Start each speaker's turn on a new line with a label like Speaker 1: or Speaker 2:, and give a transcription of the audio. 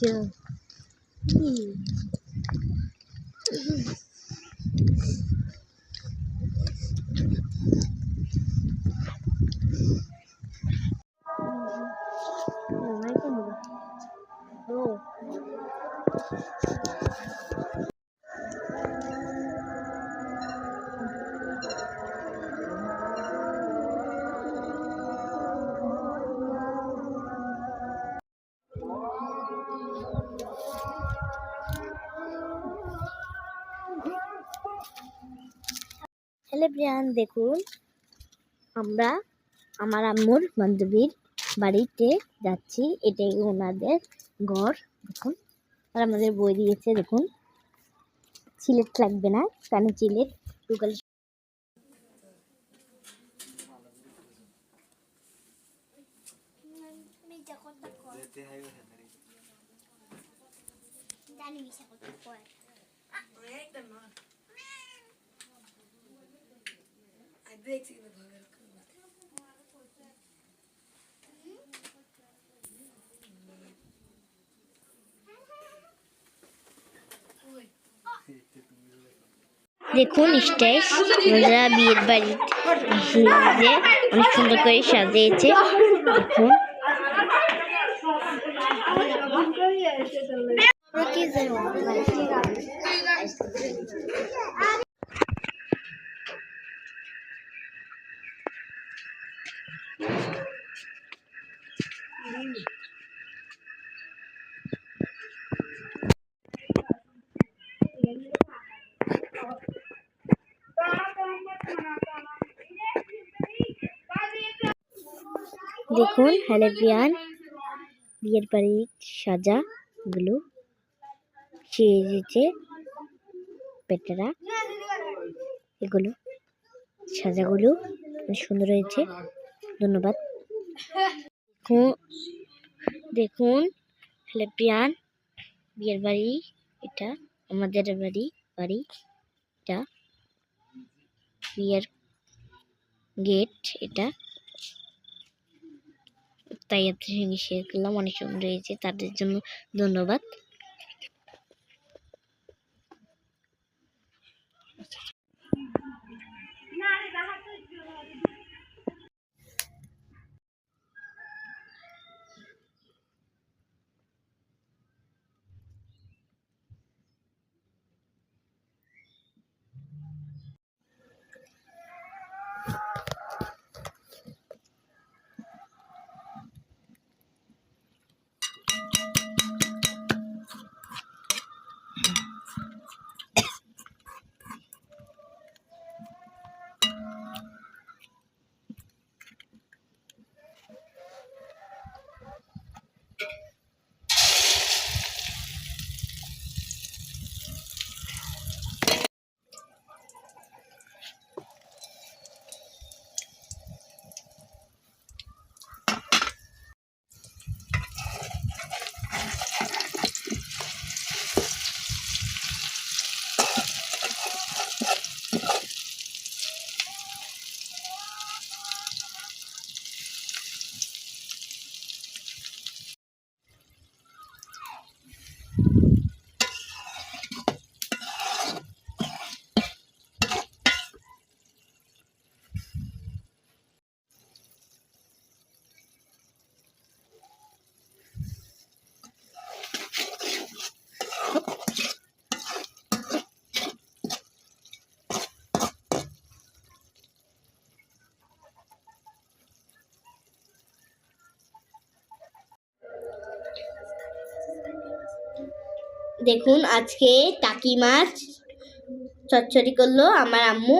Speaker 1: 就一。Thank you. Hello Priyan, দেখুন, আমরা আমার আম্মুর বান্ধবীর বাড়িতে যাচ্ছি। এটাই ওনাদের ঘর, দেখুন। আর আমাদের বই দিয়েছে, দেখুন। সিলেট লাগবে না, কারণ সিলেট দেখুন স্টেজ ওরা বিয়ের বাড়ি যে অনেক সুন্দর করে সাজিয়েছে। দেখুন। দেখুন হ্যালো প্রিয়ান বিয়ের বাড়ির সাজা গুলো সেজেছে পেটেরা এগুলো সাজাগুলো সুন্দর হয়েছে। ধন্যবাদ। দেখুন দেখুন হ্যালো প্রিয়ান বিয়ের বাড়ি, এটা আমাদের বাড়ি বাড়ি, এটা বিয়ের গেট, এটা তাই আপনার সঙ্গে শেয়ার করলাম অনেক সুন্দর হয়েছে তাদের জন্য ধন্যবাদ। দেখুন আজকে টাকি মাছ চচ্চড়ি করল আমার আম্মু।